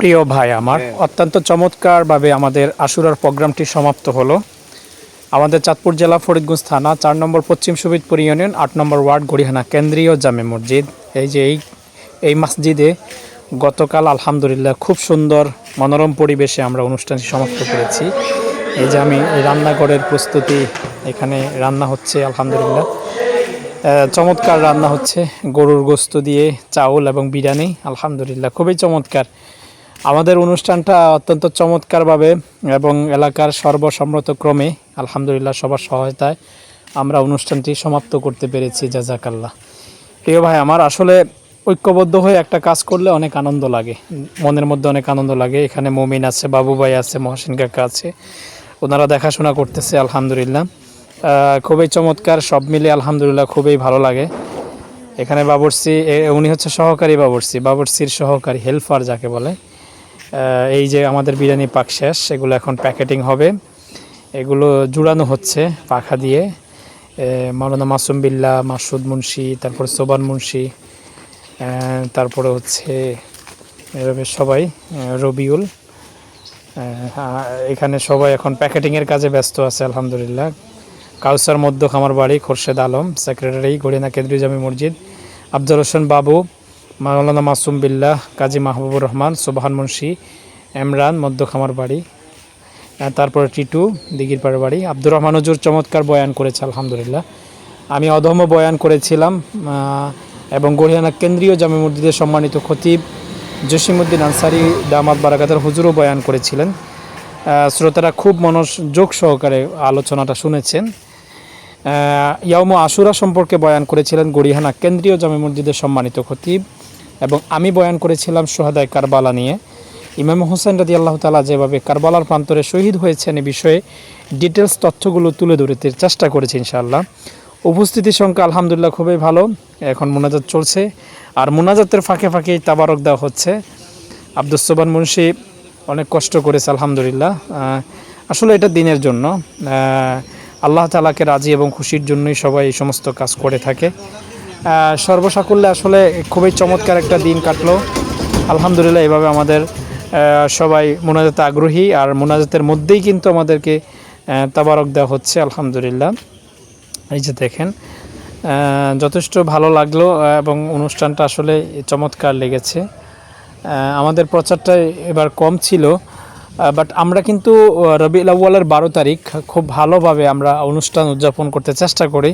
প্রিয় ভাই আমার অত্যন্ত চমৎকারভাবে আমাদের আশুরার প্রোগ্রামটি সমাপ্ত হলো। আমাদের চাঁদপুর জেলা ফরিদগঞ্জ থানা চার নম্বর পশ্চিম সুবিদপুর ইউনিয়ন আট নম্বর ওয়ার্ড গড়িহানা কেন্দ্রীয় জামে মসজিদ। এই যে এই এই মসজিদে গতকাল আলহামদুলিল্লাহ খুব সুন্দর মনোরম পরিবেশে আমরা অনুষ্ঠানটি সমাপ্ত করেছি। এই যে আমি রান্নাঘরের প্রস্তুতি এখানে রান্না হচ্ছে আলহামদুলিল্লাহ। চমৎকার রান্না হচ্ছে। গরুর গোস্ত দিয়ে চাউল এবং বিরিয়ানি। আলহামদুলিল্লাহ, খুবই চমৎকার। আমাদের অনুষ্ঠানটা অত্যন্ত চমৎকারভাবে এবং এলাকার সর্বসম্মত ক্রমে, আলহামদুলিল্লাহ, সবার সহায়তায় আমরা অনুষ্ঠানটি সমাপ্ত করতে পেরেছি। জাজাকাল্লাহ। প্রিয় ভাই, আমার আসলে ঐক্যবদ্ধ হয়ে একটা কাজ করলে অনেক আনন্দ লাগে। মনের মধ্যে অনেক আনন্দ লাগে। এখানে মমিন আছে বাবু ভাই আছে, মহসিন কাকা আছে। ওনারা দেখাশোনা করতেছে, আলহামদুলিল্লাহ। খুবই চমৎকার সব মিলে আলহামদুলিল্লাহ খুবই ভালো লাগে। এখানে বাবরসি উনি হচ্ছে সহকারী বাবরসি বাবরসির সহকারী হেল্পার যাকে বলে। এই যে আমাদের বিরিয়ানি পাক শেষ এগুলো এখন প্যাকেটিং হবে। এগুলো জুড়ানো হচ্ছে পাখা দিয়ে। এ, মাওলানা মাসুম বিল্লাহ মাসুদ মুন্সি তারপর সোবান মুন্সি তারপরে হচ্ছে সবাই রবিউল। এখানে সবাই এখন প্যাকেটিংয়ের কাজে ব্যস্ত আছে আলহামদুলিল্লাহ। কাউসার মধ্য খামার বাড়ি, খোরশেদ আলম, সেক্রেটারি, গড়িনা কেন্দ্রীয় জামি মসজিদ, আফজল হোসেন বাবু, মাওলানা মাসুম বিল্লাহ, কাজী মাহবুবুর রহমান, সোবাহান মুন্সি, এমরান মধ্য খামার বাড়ি তারপরে টিটু, দিঘির পাড়ের বাড়ি। আব্দুর রহমান হজুর চমৎকার বয়ান করেছে, আলহামদুলিল্লাহ। আমি অধম বয়ান করেছিলাম এবং গড়িয়ানা কেন্দ্রীয় জামি মসজিদের সম্মানিত খতিব জসিমুদ্দিন আনসারি দামাত বারাকাতের হুজুরও বয়ান করেছিলেন। শ্রোতারা খুব মনোযোগ সহকারে আলোচনাটা শুনেছেন। ইয়াউম আশুরা সম্পর্কে বয়ান করেছিলেন গড়িহানা কেন্দ্রীয় জামে মসজিদের সম্মানিত খতিব এবং আমি বয়ান করেছিলাম সোহাদায় কারবালা নিয়ে। ইমাম হোসেন রাজি আল্লাহ তালা যেভাবে কারবালার প্রান্তরে শহীদ হয়েছেন এ বিষয়ে ডিটেলস তথ্যগুলো তুলে ধরতে চেষ্টা করেছি ইনশাআল্লাহ। উপস্থিতি সংখ্যা আলহামদুলিল্লাহ খুবই ভালো, এখন মোনাজাত চলছে। আর মোনাজাতের ফাঁকে ফাঁকেই তাবারক দেওয়া হচ্ছে। আব্দুস সোবান মুন্সি অনেক কষ্ট করেছে, আলহামদুলিল্লাহ। আসলে এটা দিনের জন্য। আল্লাহ তালাকে রাজি এবং খুশির জন্যই সবাই এই সমস্ত কাজ করে থাকে। সর্বসাকুল্যে আসলে খুবই চমৎকার একটা দিন কাটলো। আলহামদুলিল্লাহ এভাবে আমাদের সবাই মোনাজাতে আগ্রহী আর মোনাজাতের মধ্যেই কিন্তু আমাদেরকে তাবারক দেওয়া হচ্ছে, আলহামদুলিল্লাহ। এই যে দেখেন যথেষ্ট ভালো লাগল এবং অনুষ্ঠানটা আসলে চমৎকার লেগেছে। আমাদের প্রচারটা এবার কম ছিল বাট আমরা কিন্তু রবি আউ্বালের বারো তারিখ খুব ভালোভাবে আমরা অনুষ্ঠান উদযাপন করতে চেষ্টা করি।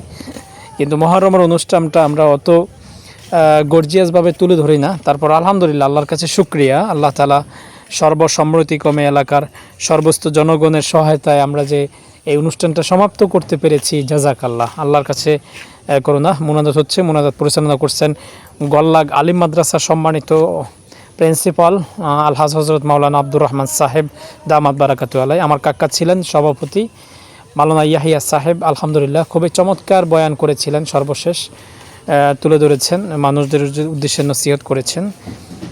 কিন্তু মহরমের অনুষ্ঠানটা আমরা অত গর্জিয়াসভাবে তুলে ধরি না। তারপর আলহামদুলিল্লাহ, আল্লাহর কাছে শুক্রিয়া। আল্লাহ তালা সর্বসম্মতিক্রমে এলাকার সর্বস্ত জনগণের সহায়তায় আমরা যে এই অনুষ্ঠানটা সমাপ্ত করতে পেরেছি জাজাক আল্লাহ আল্লাহর কাছে করুণা। মোনাজাত হচ্ছে, মোনাজাত পরিচালনা করছেন গল্লাগ আলিম মাদ্রাসা সম্মানিত প্রিন্সিপাল আলহাজ হজরত মাওলানা আব্দুর রহমান সাহেব, দামাত বারাকাতু আলাই। আমার কাকা ছিলেন সভাপতি মাওলানা ইয়াহিয়া সাহেব। আলহামদুলিল্লাহ, খুবই চমৎকার বয়ান করেছিলেন সর্বশেষ। তুলে ধরেছেন, মানুষদের উদ্দে- উদ্দেশ্যে নসিহত করেছেন।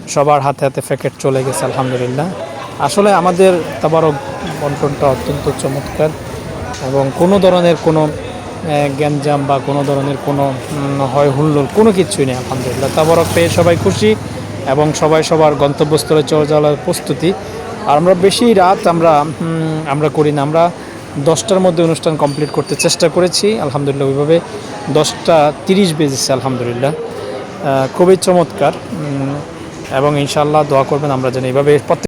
সবার হাতে হাতে প্যাকেট চলে গেছে, আলহামদুলিল্লাহ। আসলে আমাদের তাবারক বন্টনটা অত্যন্ত চমৎকার এবং কোনো ধরনের কোনো গ্যাঞ্জাম বা কোনো ধরনের কোনো হয় হুল্লোড় কোনো কিছুই নেই, আলহামদুলিল্লাহ। তাবারক পেয়ে সবাই খুশি। এবং সবাই সবার গন্তব্যস্থলে চলে যাওয়ার প্রস্তুতি। আর আমরা বেশি রাত আমরা আমরা করি না। আমরা দশটার মধ্যে অনুষ্ঠান কমপ্লিট করতে চেষ্টা করেছি, আলহামদুলিল্লাহ ওইভাবে দশটা তিরিশ বেজেছে, আলহামদুলিল্লাহ। খুবই চমৎকার এবং ইনশাল্লাহ দোয়া করবেন আমরা যেন এইভাবে প্রত্যেক